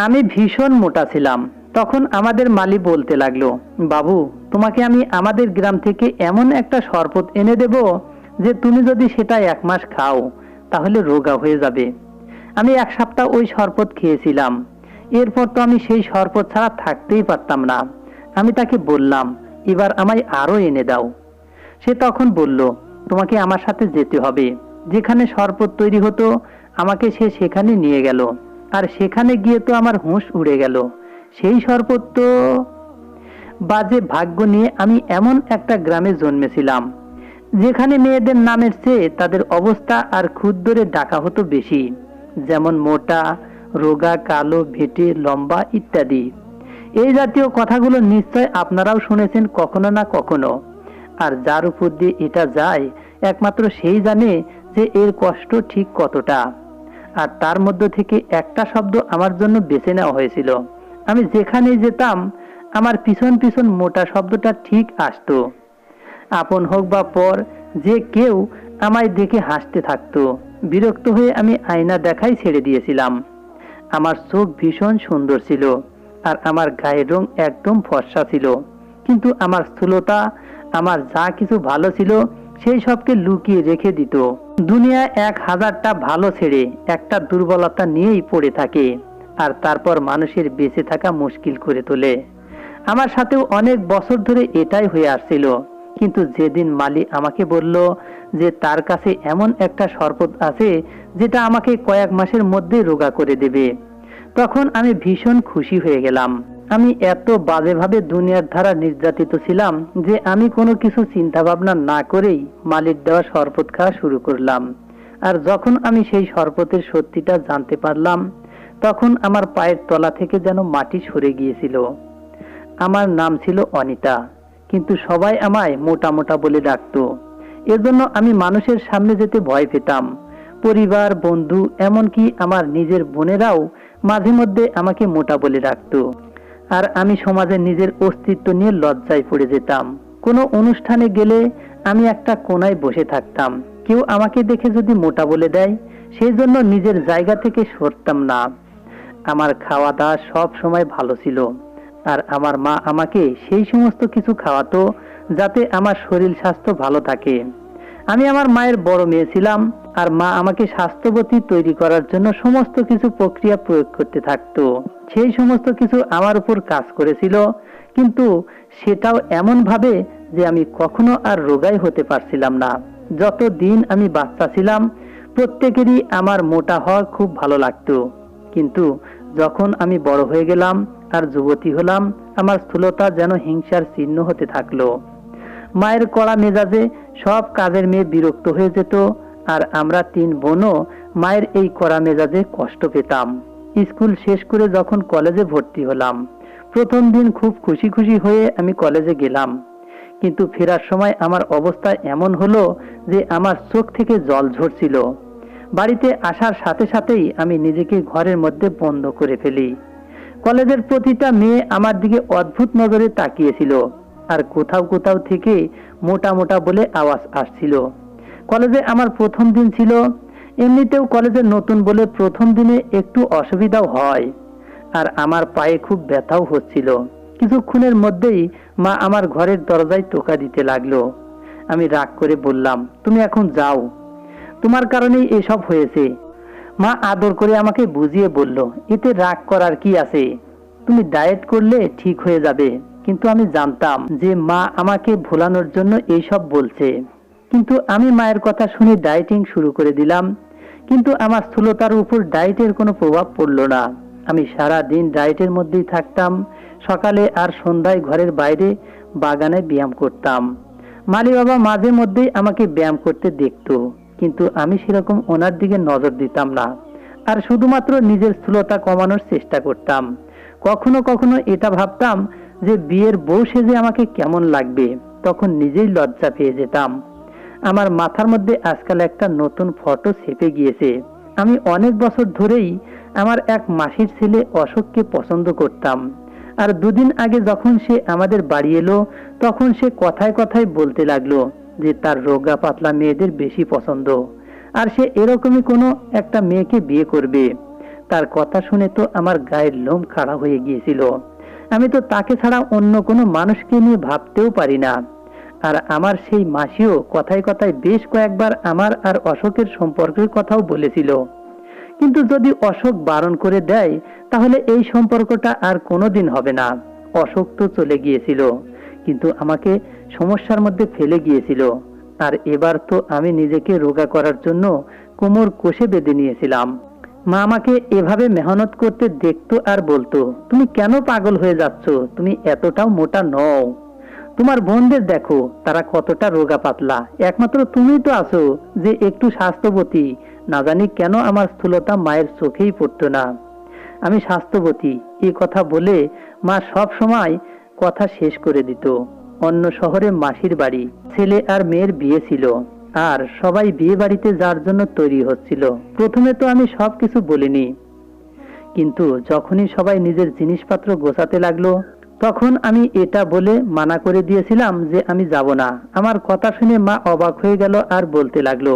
আমি ভীষণ মোটা ছিলাম। তখন আমাদের মালি বলতে লাগল, বাবু, তোমাকে আমি আমাদের গ্রাম থেকে এমন একটা শরবত এনে দেব যে তুমি যদি সেটা এক মাস খাও, তাহলে রোগা হয়ে যাবে। আমি এক সপ্তাহ ওই শরবত খেয়েছিলাম। এরপর তো আমি সেই শরবত ছাড়া থাকতেই পারতাম না। আমি তাকে বললাম, এবার আমায় আরও এনে দাও। সে তখন বলল, তোমাকে আমার সাথে যেতে হবে। যেখানে শরবত তৈরি হতো, আমাকে সে সেখানে নিয়ে গেল। আর সেখানে গিয়ে তো আমার হুঁশ উড়ে গেল। সেই শরবত তো বাজে ভাগ্য নিয়ে আমি এমন একটা গ্রামে জন্মেছিলাম, যেখানে মেয়েদের নামের চেয়ে তাদের অবস্থা আর ক্ষুদ্রে ডাকা হতো বেশি, যেমন মোটা, রোগা, কালো, ভেটে, লম্বা ইত্যাদি। এই জাতীয় কথাগুলো নিশ্চয় আপনারাও শুনেছেন কখনো না কখনো। আর যার উপর দিয়ে এটা যায়, একমাত্র সেই জানে যে এর কষ্ট ঠিক কতটা। আর তার মধ্য থেকে একটা শব্দ আমার জন্য বেছে নেওয়া হয়েছিল। আমি যেখানেই যেতাম, আমার পিছন পিছন মোটা শব্দটা ঠিক আসতো। আপন হোক বা পর, যে কেউ আমায় দেখে হাসতে থাকতো। বিরক্ত হয়ে আমি আয়না দেখাই ছেড়ে দিয়েছিলাম। আমার চোখ ভীষণ সুন্দর ছিল আর আমার গায়ের রং একদম ফর্সা ছিল। কিন্তু আমার স্থূলতা, আমার যা কিছু ভালো ছিল, সেই সবকে লুকিয়ে রেখে দিত। দুনিয়া এক হাজারটা ভালো ছেড়ে একটা দুর্বলতা নিয়েই পড়ে থাকে আর তারপর মানুষের বেঁচে থাকা মুশকিল করে তোলে। আমার সাথেও অনেক বছর ধরে এটাই হয়ে আসছিল। কিন্তু যেদিন মালি আমাকে বলল যে তার কাছে এমন একটা শরবত আছে যেটা আমাকে কয়েক মাসের মধ্যে রোগা করে দেবে, তখন আমি ভীষণ খুশি হয়ে গেলাম। আমি এত বাজেভাবে দুনিয়ার ধারা নির্যাতিত ছিলাম যে আমি কোনো কিছু চিন্তা ভাবনা না করেই মালির দেওয়া শরবত খাওয়া শুরু করলাম। আর যখন আমি সেই শরবতের সত্যিটা জানতে পারলাম, তখন আমার পায়ের তলা থেকে যেন মাটি সরে গিয়েছিল। আমার নাম ছিল অনিতা, কিন্তু সবাই আমায় মোটা মোটা বলে ডাকতো। এজন্য আমি মানুষের সামনে যেতে ভয় পেতাম। পরিবার, বন্ধু, এমনকি আমার নিজের বোনেরাও মাঝে মধ্যে আমাকে মোটা বলে ডাকতো। আর আমি সমাজে নিজের অস্তিত্ব নিয়ে লজ্জায় পড়ে যেতাম। কোনো অনুষ্ঠানে গেলে আমি একটা কোনায় বসে থাকতাম। কেউ আমাকে দেখে যদি মোটা বলে দেয় সেই জন্য নিজের জায়গা থেকে সরতাম না। আমার খাওয়া দাওয়া সব সময় ভালো ছিল। আর আমার মা আমাকে সেই সমস্ত কিছু খাওয়াতো যাতে আমার শরীর স্বাস্থ্য ভালো থাকে। আমি আমার মায়ের বড় মেয়ে ছিলাম আর মা আমাকে স্বাস্থ্যবতী তৈরি করার জন্য সমস্ত কিছু প্রক্রিয়া প্রয়োগ করতে থাকতো। সেই সমস্ত কিছু আমার উপর কাজ করেছিল, কিন্তু সেটাও এমনভাবে যে আমি কখনো আর রোগাই হতে পারছিলাম না। যত দিন আমি বাচ্চা ছিলাম, প্রত্যেকেরই আমার মোটা হওয়া খুব ভালো লাগতো। কিন্তু যখন আমি বড় হয়ে গেলাম আর যুবতী হলাম, আমার স্থূলতা যেন হিংসার চিহ্ন হতে থাকল। মায়ের কড়া মেজাজে সব কাজের মেয়ে বিরক্ত হয়ে যেত, আর আমরা তিন বোনও মায়ের এই কড়া মেজাজে কষ্ট পেতাম। স্কুল শেষ করে যখন কলেজে ভর্তি হলাম, প্রথম দিন খুব খুশি খুশি হয়ে আমি কলেজে গেলাম। কিন্তু ফেরার সময় আমার অবস্থা এমন হলো যে আমার চোখ থেকে জল ঝরছিল। বাড়িতে আসার সাথে সাথেই আমি নিজেকে ঘরের মধ্যে বন্ধ করে ফেলি। কলেজের প্রতিটা মেয়ে আমার দিকে অদ্ভুত নজরে তাকিয়েছিল। আর কোথাও কোথাও থেকে মোটা মোটা বলে আওয়াজ আসছিল। কলেজে আমার প্রথম দিন ছিল। এমনিতেও কলেজে নতুন বলে প্রথম দিনে একটু অসুবিধাও হয় আর আমার পায়ে খুব ব্যথাও হচ্ছিল। কিছুক্ষণের মধ্যেই মা আমার ঘরের দরজায় টোকা দিতে লাগল। আমি রাগ করে বললাম, তুমি এখন যাও। তোমার কারণেই এসব হয়েছে। মা আদর করে আমাকে বুঝিয়ে বলল, এতে রাগ করার কি আছে? তুমি ডায়েট করলে ঠিক হয়ে যাবে। কিন্তু আমি জানতাম যে মা আমাকে ভোলানোর জন্য এইসব বলছে। কিন্তু আমি মায়ের কথা শুনে ডায়েটিং শুরু করে দিলাম। কিন্তু আমার স্থূলতার উপর ডায়েটের কোনো প্রভাব পড়ল না। আমি সারা দিন ডায়েটের মধ্যেই থাকতাম। সকালে আর সন্ধ্যায় ঘরের বাইরে বাগানে ব্যায়াম করতাম। মালি বাবা মাঝে মধ্যেই আমাকে ব্যায়াম করতে দেখতো। কিন্তু আমি সেরকম ওনার দিকে নজর দিতাম না। আর শুধুমাত্র নিজের স্থূলতা কমানোর চেষ্টা করতাম। কখনো কখনো এটা ভাবতাম যে বিয়ের বউ সেজে আমাকে কেমন লাগবে, তখন নিজেই লজ্জা পেয়ে যেতাম। আমার মাথার মধ্যে আজকাল একটা নতুন ফটো ছেপে গিয়েছে। আমি অনেক বছর ধরেই আমার এক মাসির ছেলে অশোককে পছন্দ করতাম। আর দুদিন আগে যখন সে আমাদের বাড়ি এলো, তখন সে কথায় কথায় বলতে লাগল যে তার রোগা পাতলা মেয়েদের বেশি পছন্দ। আর সে এরকমই কোনো একটা মেয়েকে বিয়ে করবে। তার কথা শুনে তো আমার গায়ের লোম খাড়া হয়ে গিয়েছিল। আমি তো তাকে ছাড়া অন্য কোনো মানুষকে নিয়ে ভাবতেও পারি না। আর আমার সেই মাসিও কথায় কথায় বেশ কয়েকবার আমার আর অশোকের সম্পর্কের কথাও বলেছিল। কিন্তু যদি অশোক বারণ করে দেয়, তাহলে এই সম্পর্কটা আর কোনোদিন হবে না। অশোক তো চলে গিয়েছিল, কিন্তু আমাকে সমস্যার মধ্যে ফেলে গিয়েছিল। আর এবার তো আমি নিজেকে রোগা করার জন্য কোমর কষে বেঁধে নিয়েছিলাম। মা আমাকে এভাবে মেহনত করতে দেখতো আর বলতো, তুমি কেন পাগল হয়ে যাচ্ছ? তুমি এতটাও মোটা নও। তোমার বোনদের দেখো, তারা কতটা রোগা পাতলা। একমাত্র তুমি তো আছো যে একটু স্বাস্থ্যবতী। না জানি কেন আমার স্থূলতা মায়ের চোখেই পড়তো না। আমি স্বাস্থ্যবতী এই কথা বলে মা সব সময় কথা শেষ করে দিত। অন্য শহরে মাসির বাড়ি, ছেলে আর মেয়ের বিয়ে ছিল। আর সবাই বিয়ে বাড়িতে যার জন্য তৈরি হচ্ছিল। প্রথমে তো আমি সবকিছু বলিনি। কিন্তু যখনই সবাই নিজের জিনিসপত্র গোছাতে লাগল, তখন আমি এটা বলে মানা করে দিয়েছিলাম যে আমি যাব না। আমার কথা শুনে মা অবাক হয়ে গেল আর বলতে লাগল,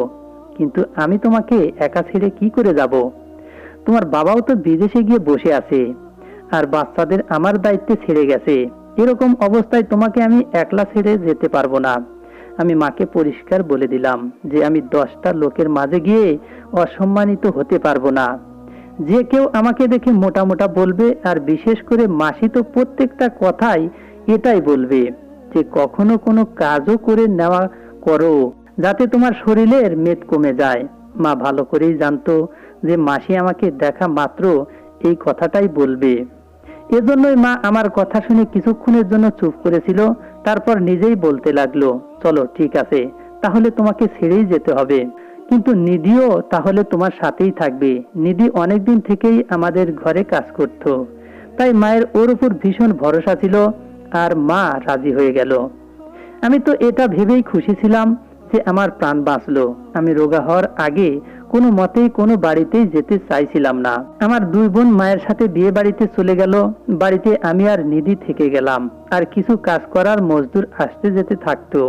কিন্তু আমি তোমাকে একা ছেড়ে কি করে যাব? তোমার বাবাও তো বিদেশে গিয়ে বসে আছে, আর বাচ্চাদের আমার দায়িত্বে ছেড়ে গেছে। এরকম অবস্থায় তোমাকে আমি একলা ছেড়ে যেতে পারব না। আমি মাকে পরিষ্কার বলে দিলাম যে আমি দশটা লোকের মাঝে গিয়ে অসম্মানিত হতে পারব না। যে কেউ আমাকে দেখে মোটা মোটা বলবে আর বিশেষ করে মাসি তো প্রত্যেকটা কথাই এটাই বলবে যে কখনো কোনো কাজও করে নেওয়া করো, যাতে তোমার শরীরের মেদ কমে যায়। মা ভালো করেই জানতো যে মাসি আমাকে দেখা মাত্র এই কথাটাই বলবে। এজন্যই মা আমার কথা শুনে কিছুক্ষণের জন্য চুপ করেছিল, তারপর নিজেই বলতে লাগল, চলো, ঠিক আছে, তাহলে তোমাকে ছেড়েই যেতে হবে। কিন্তু নিধিও তাহলে তোমার সাথেই থাকবে। নিধি অনেকদিন থেকেই আমাদের ঘরে কাজ করত। তাই মায়ের ওর উপর ভীষণ ভরসা ছিল আর মা রাজি হয়ে গেল। আমি তো এটা ভেবেই খুশি ছিলাম যে আমার প্রাণ বাঁচলো। আমি রোগা হওয়ার আগে কোনো মতেই কোনো বাড়িতেই যেতে চাইছিলাম না। আমার দুই বোন মায়ের সাথে বিয়ে বাড়িতে চলে গেল, বাড়িতে আমি আর নিধি থেকে গেলাম, আর কিছু কাজ করার মজদুর আসতে যেতে থাকতো।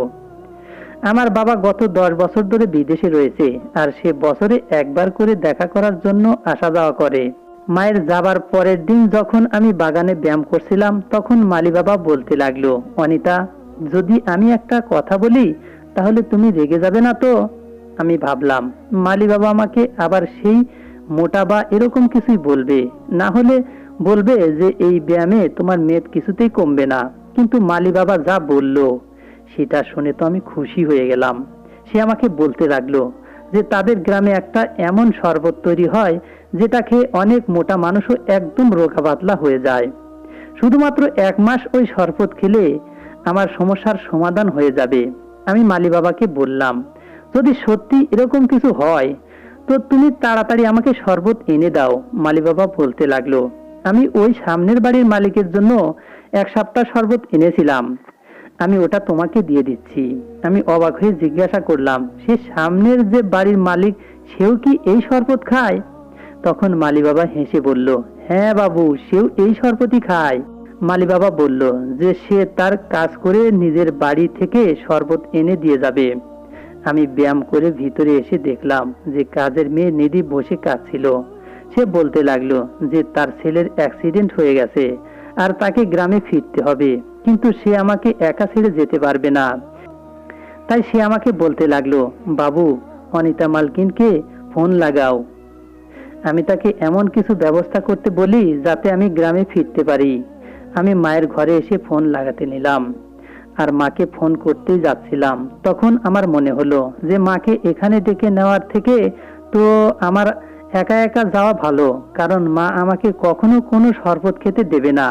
আমার বাবা গত দশ বছর ধরে বিদেশে রয়েছে, আর সে বছরে একবার করে দেখা করার জন্য আসা যাওয়া করে। মায়ের যাবার পরের দিন যখন আমি বাগানে ব্যায়াম করছিলাম, তখন মালি বাবা বলতে লাগল, অনিতা, যদি আমি একটা কথা বলি, তাহলে তুমি রেগে যাবে না তো? আমি ভাবলাম, মালি বাবা আমাকে আবার সেই মোটা বা এরকম কিছুই বলবে। না হলে বলবে যে এই ব্যায়ামে তোমার মেদ কিছুতেই কমবে না। কিন্তু মালি বাবা যা বলল, সেটা শুনে তো আমি খুশি হয়ে গেলাম। সে আমাকে বলতে লাগল যে তাদের গ্রামে একটা এমন শরবত তৈরি হয়, যেটা খেয়ে অনেক মোটা মানুষও একদম রোগা পাতলা হয়ে যায়। শুধুমাত্র এক মাস ওই শরবত খেলে আমার সমস্যার সমাধান হয়ে যাবে, আমি মালি বাবাকে বললাম। যদি সত্যি এরকম কিছু হয়, তো তুমি তাড়াতাড়ি আমাকে শরবত এনে দাও, মালি বাবা বলতে লাগল। আমি ওই সামনের বাড়ির মালিকের জন্য এক সপ্তাহ শরবত এনেছিলাম। আমি ওটা তোমাকে দিয়ে দিচ্ছি। আমি অবাক হয়ে জিজ্ঞাসা করলাম, সে সামনের যে বাড়ির মালিক, সেও কি এই শরবত খায়? তখন মালি বাবা হেসে বলল হ্যাঁ বাবু, সেও এই শরবতই খায়। মালি বাবা বলল, যে সে তার কাজ করে নিজের বাড়ি থেকে শরবত এনে দিয়ে যাবে। আমি ব্যায়াম করে ভিতরে এসে দেখলাম যে কাজের মেয়ে নিধি বসে কাঁদছিল। সে বলতে লাগল যে তার ছেলের অ্যাক্সিডেন্ট হয়ে গেছে আর তাকে গ্রামে ফিরতে হবে, কিন্তু সে আমাকে একা ছেড়ে যেতে পারবে না। তাই সে আমাকে বলতে লাগল, বাবু, অনিতা মালকিনকে ফোন লাগাও। আমি তাকে এমন কিছু ব্যবস্থা করতে বলি যাতে আমি গ্রামে ফিরতে পারি। আমি মায়ের ঘরে এসে ফোন লাগাতে নিলাম। আর মাকে ফোন করতেই যাচ্ছিলাম। তখন আমার মনে হলো যে মাকে এখানে ডেকে নেওয়ার থেকে তো আমার একা একা যাওয়া ভালো, কারণ মা আমাকে কখনো কোনো শরবত খেতে দেবে না।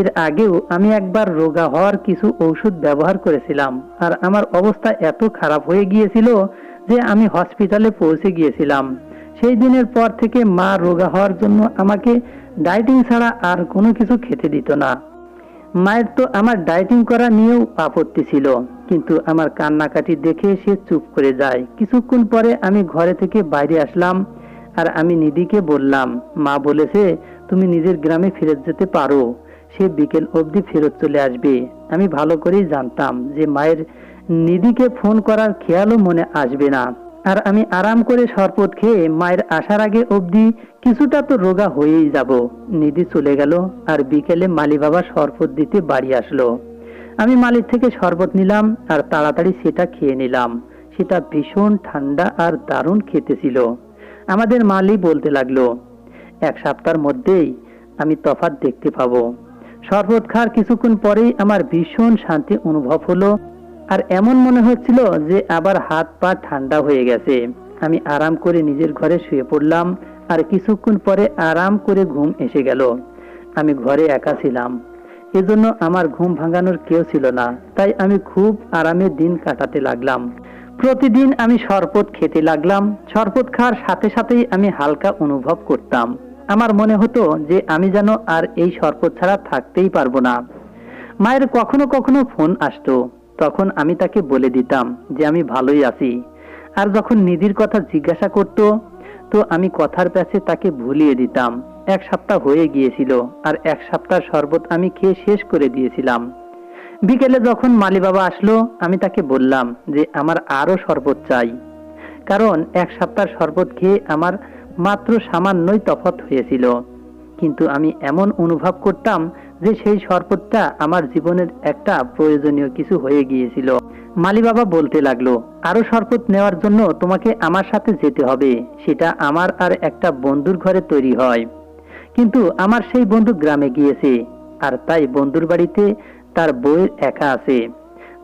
এর আগেও আমি একবার রোগা হওয়ার কিছু ঔষধ ব্যবহার করেছিলাম আর আমার অবস্থা এত খারাপ হয়ে গিয়েছিল যে আমি হসপিটালে পৌঁছে গিয়েছিলাম। সেই দিনের পর থেকে মা রোগা হওয়ার জন্য আমাকে ডায়েটিং ছাড়া আর কোনো কিছু খেতে দিত না। মায়ের তো আমার ডায়েটিং করা নিয়েও আপত্তি ছিল কিন্তু আমার কান্নাকাটি দেখে সে চুপ করে যায়। কিছুক্ষণ পরে আমি ঘরে থেকে বাইরে আসলাম আর আমি নিধিকে বললাম, মা বলেছে তুমি নিজের গ্রামে ফিরে যেতে পারো। সে বিকেল অবধি ফেরত চলে আসবে। আমি ভালো করেই জানতাম যে মায়ের নিধিকে ফোন করার খেয়ালও মনে আসবে না। আর আমি আরাম করে শরবত খেয়ে মায়ের আসার আগে অবধি কিছুটা তো রোগা হয়েই যাব। নিধি চলে গেল আর বিকেলে মালি বাবা শরবত দিতে বাড়ি আসলো। আমি মালির থেকে শরবত নিলাম আর তাড়াতাড়ি সেটা খেয়ে নিলাম। সেটা ভীষণ ঠান্ডা আর দারুণ খেতে ছিল। আমাদের মালি বলতে লাগল, এক সপ্তাহের মধ্যেই আমি তফাৎ দেখতে পাবো। শরবত খাওয়ার কিছুক্ষণ পরেই আমার ভীষণ শান্তি অনুভব হলো। আর এমন মনে হচ্ছিল যে আবার হাত পা ঠান্ডা হয়ে গেছে। আমি আরাম করে নিজের ঘরে শুয়ে পড়লাম আর কিছুক্ষণ পরে আরাম করে ঘুম এসে গেল। আমি ঘরে একা ছিলাম। এজন্য আমার ঘুম ভাঙানোর কেউ ছিল না, তাই আমি খুব আরামে দিন কাটাতে লাগলাম। প্রতিদিন আমি শরবত খেতে লাগলাম। শরবত খাওয়ার সাথে সাথেই আমি হালকা অনুভব করতাম। আমার মনে হতো যে আমি যেন আর এই শরবত ছাড়া থাকতেই পারব না। মায়ের কখনো কখনো ফোন আসতো। তখন আমি তাকে বলে দিতাম যে আমি ভালোই আছি। আর যখন নিধির কথা জিজ্ঞাসা করত, তো আমি কথার প্যাচে তাকে ভুলিয়ে দিতাম। এক সপ্তাহ হয়ে গিয়েছিল, আর এক সপ্তাহ শরবত আমি খেয়ে শেষ করে দিয়েছিলাম। বিকেলে যখন মালি বাবা আসলো, আমি তাকে বললাম যে আমার আরও শরবত চাই। কারণ এক সপ্তাহ শরবত খেয়ে আমার মাত্র সামান্যই তফাৎ হয়েছিল। কিন্তু আমি এমন অনুভব করতাম যে সেই শরবতটা আমার জীবনের একটা প্রয়োজনীয় কিছু হয়ে গিয়েছিল। মালি বাবা বলতে লাগল, আরও শরবত নেওয়ার জন্য তোমাকে আমার সাথে যেতে হবে। সেটা আমার আর একটা বন্ধুর ঘরে তৈরি হয়। কিন্তু আমার সেই বন্ধু গ্রামে গিয়েছে, আর তাই বন্ধুর বাড়িতে তার বউয়ের একা আছে।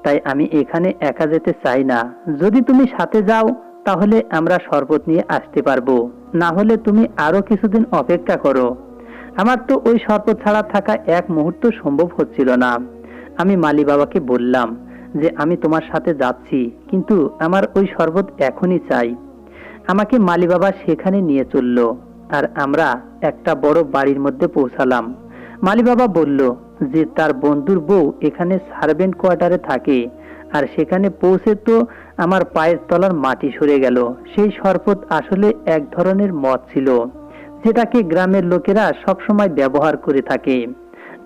তাই আমি এখানে একা যেতে চাই না। যদি তুমি সাথে যাও, তাহলে আমরা শরবত নিয়ে আসতে পারব। না হলে তুমি আরও কিছুদিন অপেক্ষা করো। আমার তো ওই শরবত ছাড়া থাকা এক মুহূর্ত সম্ভব হচ্ছিল না। আমি মালি বাবাকে বললাম যে আমি তোমার সাথে যাচ্ছি, কিন্তু আমার ওই শরবত এখনই চাই। আমাকে মালি বাবা সেখানে নিয়ে চলল, আর আমরা একটা বড় বাড়ির মধ্যে পৌঁছালাম। মালি বাবা বলল যে তার বন্ধুর বউ এখানে সার্ভেন্ট কোয়ার্টারে থাকে, আর সেখানে পৌঁছে তো আমার পায়ের তলার মাটি সরে গেল। সেই শরবত আসলে এক ধরনের মদ ছিল। যেটাকে গ্রামের লোকেরা সবসময় ব্যবহার করে থাকে।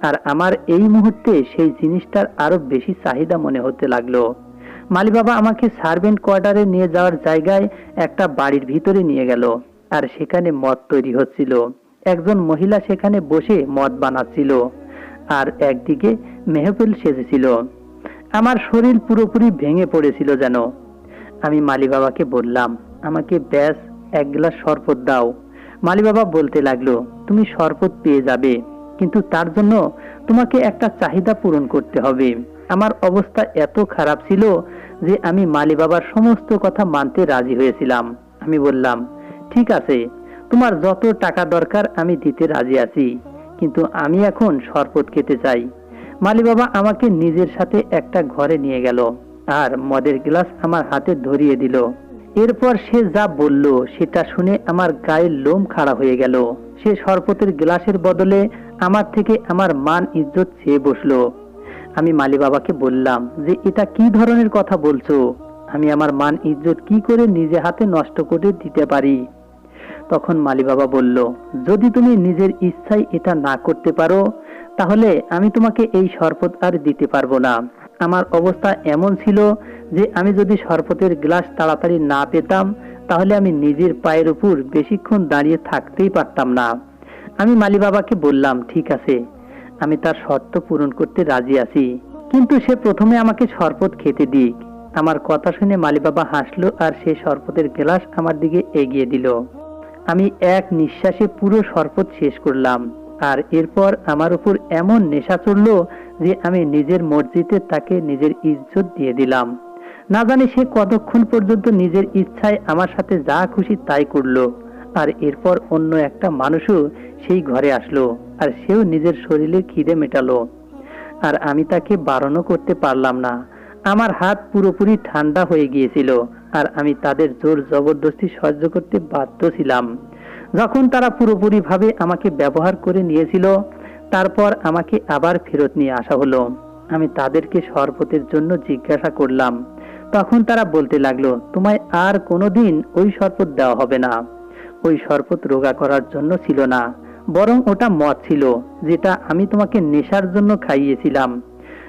আর আমার এই মুহূর্তে সেই জিনিসটার আরও বেশি চাহিদা মনে হতে লাগল। মালি বাবা আমাকে সার্ভেন্ট কোয়ার্টারে নিয়ে যাওয়ার জায়গায় একটা বাড়ির ভিতরে নিয়ে গেল, আর সেখানে মদ তৈরি হচ্ছিল। একজন মহিলা সেখানে বসে মদ বানাচ্ছিল, আর একদিকে মেহফিল সেজেছিল। আমার শরীর পুরোপুরি ভেঙে পড়েছিল যেন। আমি মালি বাবাকে বললাম, আমাকে ব্যাস এক গ্লাস শরবত দাও। মালি বাবা বলতে লাগল, তুমি শরবত পেয়ে যাবে, কিন্তু তার জন্য তোমাকে একটা চাহিদা পূরণ করতে হবে। আমার অবস্থা এত খারাপ ছিল যে আমি মালি বাবার সমস্ত কথা মানতে রাজি হয়েছিলাম। আমি বললাম, ঠিক আছে, তোমার যত টাকা দরকার আমি দিতে রাজি আছি, কিন্তু আমি এখন শরবত খেতে চাই। মালি বাবা আমাকে নিজের সাথে একটা ঘরে নিয়ে গেল, আর মদের গ্লাস আমার হাতে ধরিয়ে দিল। এরপর সে যা বলল, সেটা শুনে আমার গায়ের লোম খাড়া হয়ে গেল। সে শরবতের গ্লাসের বদলে আমার থেকে আমার মান ইজ্জত চেয়ে বসল। আমি মালি বাবাকে বললাম, যে এটা কি ধরনের কথা বলছো? আমি আমার মান ইজ্জত কি করে নিজে হাতে নষ্ট করে দিতে পারি? তখন মালি বাবা বলল, যদি তুমি নিজের ইচ্ছায় এটা না করতে পারো, তাহলে আমি তোমাকে এই শরপত আর দিতে পারব না। আমার অবস্থা এমন ছিল যে আমি যদি শরবতের গ্লাস তাড়াতাড়ি না পেতাম, তাহলে আমি নিজের পায়ের উপর বেশিক্ষণ দাঁড়িয়ে থাকতেই পারতাম না। আমি মালি বাবাকে বললাম, ঠিক আছে, আমি তার শর্ত পূরণ করতে রাজি আছি। কিন্তু সে প্রথমে আমাকে শরবত খেতে দিক। আমার কথা শুনে মালি বাবা হাসলো আর সে শরবতের গ্লাস আমার দিকে এগিয়ে দিল। আমি এক নিঃশ্বাসে পুরো শরবত শেষ করলাম। আর এরপর আমার উপর এমন নেশা চড়ল যে আমি নিজের মসজিদে তাকে নিজের ইজ্জত দিয়ে দিলাম। না জানি সে কতক্ষণ পর্যন্ত নিজের ইচ্ছায় আমার সাথে যা খুশি তাই করল। আর এরপর অন্য একটা মানুষও সেই ঘরে আসলো আর সেও নিজের শরীরে খিদে মেটালো। আর আমি তাকে বারণও করতে পারলাম না। আমার হাত পুরোপুরি ঠান্ডা হয়ে গিয়েছিল আর আমি তাদের জোর জবরদস্তি সহ্য করতে বাধ্য ছিলাম। যখন তারা পুরোপুরি ভাবে আমাকে ব্যবহার করে নিয়েছিল, তারপর আমাকে আবার ফেরত নিয়ে আসা হলো। আমি তাদেরকে শরবতের জন্য জিজ্ঞাসা করলাম। তখন তারা বলতে লাগল, তোমায় আর কোনোদিন ওই শরবত দেওয়া হবে না। ওই শরবত রোগা করার জন্য ছিল না, বরং ওটা মদ ছিল, যেটা আমি তোমাকে নেশার জন্য খাইয়েছিলাম।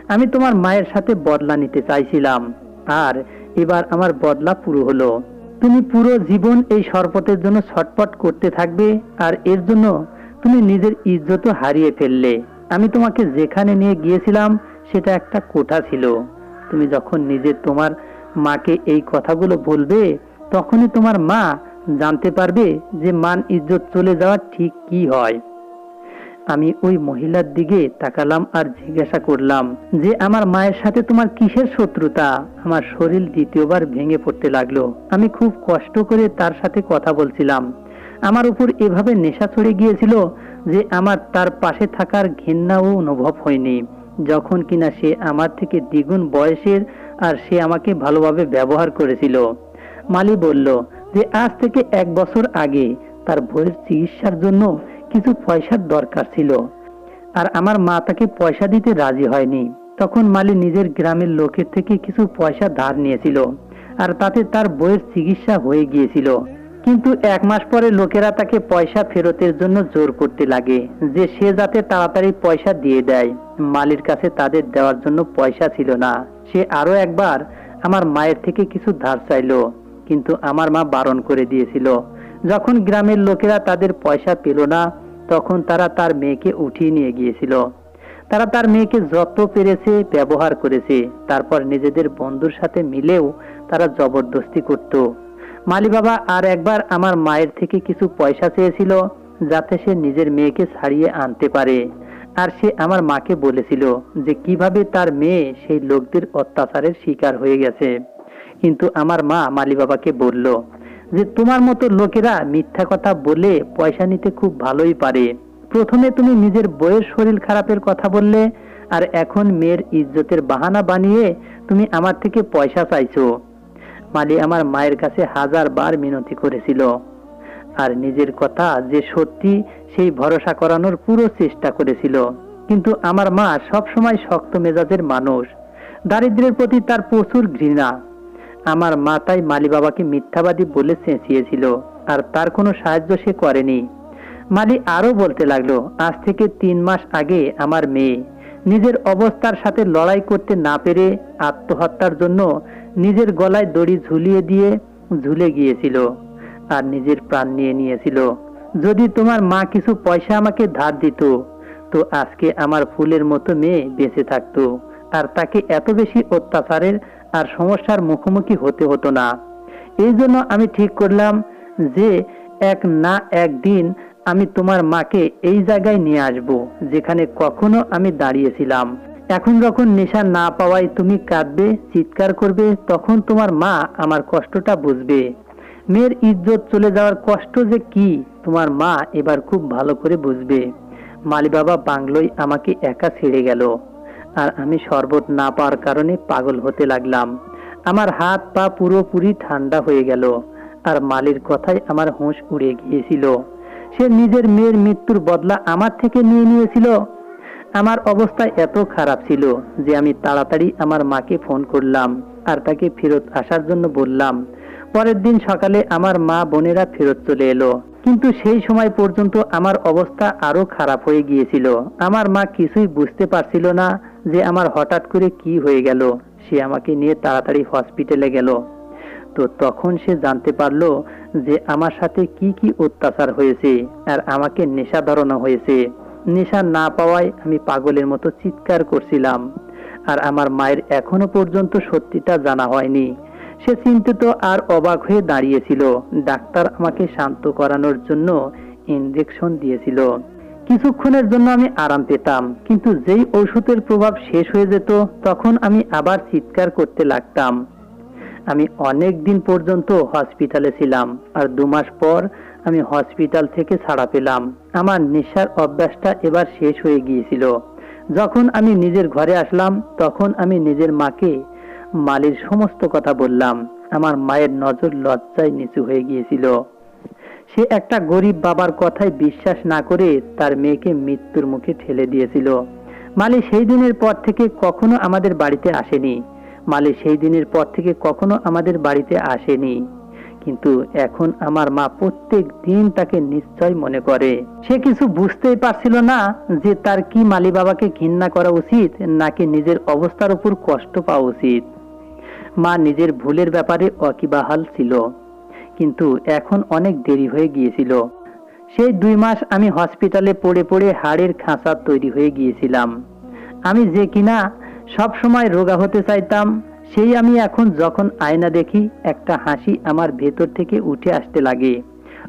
আমি তোমার মায়ের সাথে বদলা নিতে চাইছিলাম। আর এবার আমার বদলা পুরো হলো। তুমি পুরো জীবন এই শরবতের জন্য ছটপট করতে থাকবে আর এর জন্য তুমি নিজের ইজ্জতও হারিয়ে ফেললে। আমি তোমাকে যেখানে নিয়ে গিয়েছিলাম, সেটা একটা কোঠা ছিল। তুমি যখন নিজে তোমার মাকে এই কথাগুলো বলবে, তখনই তোমার মা জানতে পারবে যে মান ইজ্জত চলে যাওয়া ঠিক কি হয়। আমি ওই মহিলার দিকে তাকালাম আর জিজ্ঞাসা করলাম, যে আমার মায়ের সাথে তোমার কিসের শত্রুতা? আমার শরীর দ্বিতীয়বার ভেঙে পড়তে লাগল। আমি খুব কষ্ট করে তার সাথে কথা বলছিলাম। আমার উপর এভাবে নেশা চড়ে গিয়েছিল যে আমার তার পাশে থাকার ঘেন্নাও অনুভব হয়নি। যখন কিনা সে আমার থেকে দ্বিগুণ বয়সের আর সে আমাকে ভালোভাবে ব্যবহার করেছিল। মালি বলল, যে আজ থেকে এক বছর আগে তার ভয়ের চিকিৎসার জন্য কিছু পয়সার দরকার ছিল। আর আমার মা তাকে পয়সা দিতে রাজি হয়নি। তখন মালি নিজের গ্রামের লোকের থেকে কিছু পয়সা ধার নিয়েছিল। আর তাতে তার বইয়ের চিকিৎসা হয়ে গিয়েছিল। কিন্তু এক মাস পরে লোকেরা তাকে পয়সা ফেরতের জন্য জোর করতে লাগে, যে সে যাতে তাড়াতাড়ি পয়সা দিয়ে দেয়। মালির কাছে তাদের দেওয়ার জন্য পয়সা ছিল না। সে আরও একবার আমার মায়ের থেকে কিছু ধার চাইলো, কিন্তু আমার মা বারণ করে দিয়েছিল। যখন গ্রামের লোকেরা তাদের পয়সা পেল না, তখন তারা তার মেয়েকে উঠিয়ে নিয়ে গিয়েছিল। তারা তার মেয়েকে যত পেরেছে ব্যবহার করেছে। তারপর নিজেদের বন্ধুর সাথে মিলেও তারা জবরদস্তি করত। মালি বাবা আর একবার আমার মায়ের থেকে কিছু পয়সা চেয়েছিল, যাতে সে নিজের মেয়েকে ছাড়িয়ে আনতে পারে। আর সে আমার মাকে বলেছিল যে কীভাবে তার মেয়ে সেই লোকদের অত্যাচারের শিকার হয়ে গেছে। কিন্তু আমার মা মালি বাবাকে বলল যে তোমার মতো লোকেরা মিথ্যা কথা বলে পয়সা নিতে খুব ভালোই পারে। প্রথমে তুমি নিজের বইয়ের শরীর খারাপের কথা বললে, আর এখন মেয়ের ইজ্জতের বাহানা বানিয়ে তুমি আমার থেকে পয়সা চাইছো। মালি আমার মায়ের কাছে হাজার বার মিনতি করেছিল। আর নিজের কথা যে সত্যি, সেই ভরসা করানোর পুরো চেষ্টা করেছিল। কিন্তু আমার মা সবসময় শক্ত মেজাজের মানুষ। দারিদ্রের প্রতি তার প্রচুর ঘৃণা। আমার মা তাই মালি বাবাকে মিথ্যাবাদী বলে চেঁচিয়েছিল, আর তার কোনো সাহায্য সে করেনি। মালি আরও বলতে লাগল, আজ থেকে তিন মাস আগে আমার মেয়ে নিজের অবস্থার সাথে লড়াই করতে না পেরে আত্মহত্যার জন্য নিজের গলায় দড়ি ঝুলিয়ে দিয়ে ঝুলে গিয়েছিল আর নিজের প্রাণ নিয়ে নিয়েছিল। যদি তোমার মা কিছু পয়সা আমাকে ধার দিত, তো আজকে আমার ফুলের মতো মেয়ে বেঁচে থাকতো, আর তাকে এত বেশি অত্যাচারের আর সমস্যার মুখোমুখি হতে হতো না। এই জন্য আমি ঠিক করলাম যে এক না একদিন আমি তোমার মাকে এই জায়গায় নিয়ে আসব, যেখানে কখনো আমি দাঁড়িয়েছিলাম। এখন যখন নেশা না পাওয়ায় তুমি কাঁদবে, চিৎকার করবে, তখন তোমার মা আমার কষ্টটা বুঝবে। মেয়ের ইজ্জত চলে যাওয়ার কষ্ট যে কি, তোমার মা এবার খুব ভালো করে বুঝবে। মালি বাবা বাংলোয় আমাকে একা ছেড়ে গেল। আর আমি শরবত না পাওয়ার কারণে পাগল হতে লাগলাম। আমার হাত পা পুরোপুরি ঠান্ডা হয়ে গেল আর মালির কথায় আমার হুঁশ উড়ে গিয়েছিল। সে নিজের মেয়ের মৃত্যুর বদলা আমার থেকে নিয়ে নিয়েছিল। আমার অবস্থা এত খারাপ ছিল যে আমি তাড়াতাড়ি আমার মাকে ফোন করলাম আর তাকে ফেরত আসার জন্য বললাম। পরের দিন সকালে আমার মা বোনেরা ফেরত চলে এলো। কিন্তু সেই সময় পর্যন্ত আমার অবস্থা আরও খারাপ হয়ে গিয়েছিল। আমার মা কিছুই বুঝতে পারছিল না যে আমার হঠাৎ করে কি হয়ে গেল, সে আমাকে নিয়ে তাড়াতাড়ি হসপিটালে গেল। তো তখন সে জানতে পারল যে আমার সাথে কি কি অত্যাচার হয়েছে আর আমাকে নেশা ধরানো হয়েছে। নেশা না পাওয়ায় আমি পাগলের মতো চিৎকার করছিলাম আর আমার মায়ের এখনও পর্যন্ত সত্যিটা জানা হয়নি। সে চিন্তিত আর অবাক হয়ে দাঁড়িয়েছিল। ডাক্তার আমাকে শান্ত করানোর জন্য ইনজেকশন দিয়েছিল। কিছুক্ষণের জন্য আমি আরাম পেতাম, কিন্তু যেই ঔষধের প্রভাব শেষ হয়ে যেত, তখন আমি আবার চিৎকার করতে লাগতাম। আমি অনেক দিন পর্যন্ত হসপিটালে ছিলাম, আর দু মাস পর আমি হসপিটাল থেকে ছাড়া পেলাম। আমার নেশার অভ্যাসটা এবার শেষ হয়ে গিয়েছিল। যখন আমি নিজের ঘরে আসলাম, তখন আমি নিজের মাকে মালির সমস্ত কথা বললাম। আমার মায়ের নজর লজ্জায় নিচু হয়ে গিয়েছিল। সে একটা গরিব বাবার কথায় বিশ্বাস না করে তার মেয়েকে মৃত্যুর মুখে ঠেলে দিয়েছিল। মালি সেই দিনের পর থেকে কখনো আমাদের বাড়িতে আসেনি। মালি সেই দিনের পর থেকে কখনো আমাদের বাড়িতে আসেনি। কিন্তু এখন আমার মা প্রত্যেক দিন তাকে নিশ্চয় মনে করে। সে কিছু বুঝতেই পারছিল না যে তার কি মালি বাবাকে ঘৃণা করা উচিত, নাকি নিজের অবস্থার উপর কষ্ট পাওয়া উচিত। মা নিজের ভুলের ব্যাপারে অকিবাহাল ছিল। কিন্তু এখন অনেক দেরি হয়ে গিয়েছিল। সেই দুই মাস আমি হসপিটালে পড়ে পড়ে হাড়ের খাঁচা তৈরি হয়ে গিয়েছিলাম। আমি যে কিনা সব সময় রোগা হতে চাইতাম, সেই আমি এখন যখন আয়না দেখি, একটা হাসি আমার ভেতর থেকে উঠে আসতে লাগে।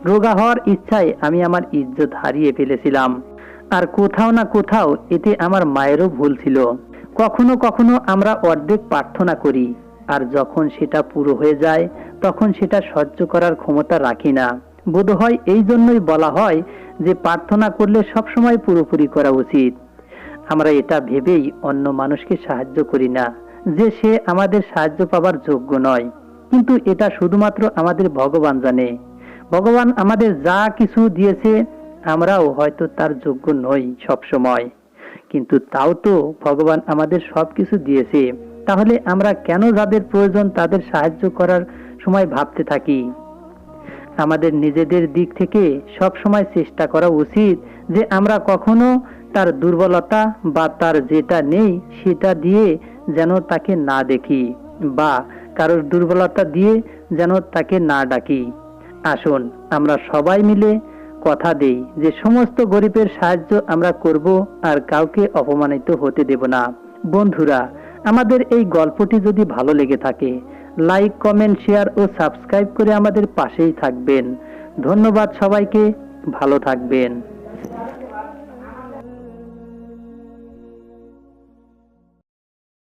রোগা হওয়ার ইচ্ছায় আমি আমার ইজ্জত হারিয়ে ফেলেছিলাম। আর কোথাও না কোথাও এতে আমার মায়েরও ভুল ছিল। কখনো কখনো আমরা অর্ধেক প্রার্থনা করি। আর যখন সেটা পুরো হয়ে যায়, তখন সেটা সহ্য করার ক্ষমতা রাখি না। বোধহয় এই জন্যই বলা হয় যে প্রার্থনা করলে সবসময় পুরোপুরি করা উচিত। আমরা এটা ভেবেই অন্য মানুষকে সাহায্য করি না যে সে আমাদের সাহায্য পাবার যোগ্য নয়। কিন্তু এটা শুধুমাত্র আমাদের ভগবান জানে। ভগবান আমাদের যা কিছু দিয়েছে, আমরাও হয়তো তার যোগ্য নই সব সময় কিন্তু তাও তো ভগবান আমাদের সব কিছু দিয়েছে। তাহলে আমরা কেন যাদের প্রয়োজন তাদের সাহায্য করার সময় ভাবতে থাকি? আমাদের নিজেদের দিক থেকে সব সময় চেষ্টা করা উচিত যে আমরা কখনো তার দুর্বলতা বা তার যেটা নেই সেটা দিয়ে যেন তাকে না দেখি বা কারোর দুর্বলতা দিয়ে যেন তাকে না ডাকি। আসুন, আমরা সবাই মিলে কথা দেই যে সমস্ত গরিবের সাহায্য আমরা করব আর কাউকে অপমানিত হতে দেব না। বন্ধুরা আমাদের এই গল্পটি যদি ভালো লেগে থাকে লাইক কমেন্ট শেয়ার ও সাবস্ক্রাইব করে আমাদের পাশেই থাকবেন। ধন্যবাদ সবাইকে, ভালো থাকবেন।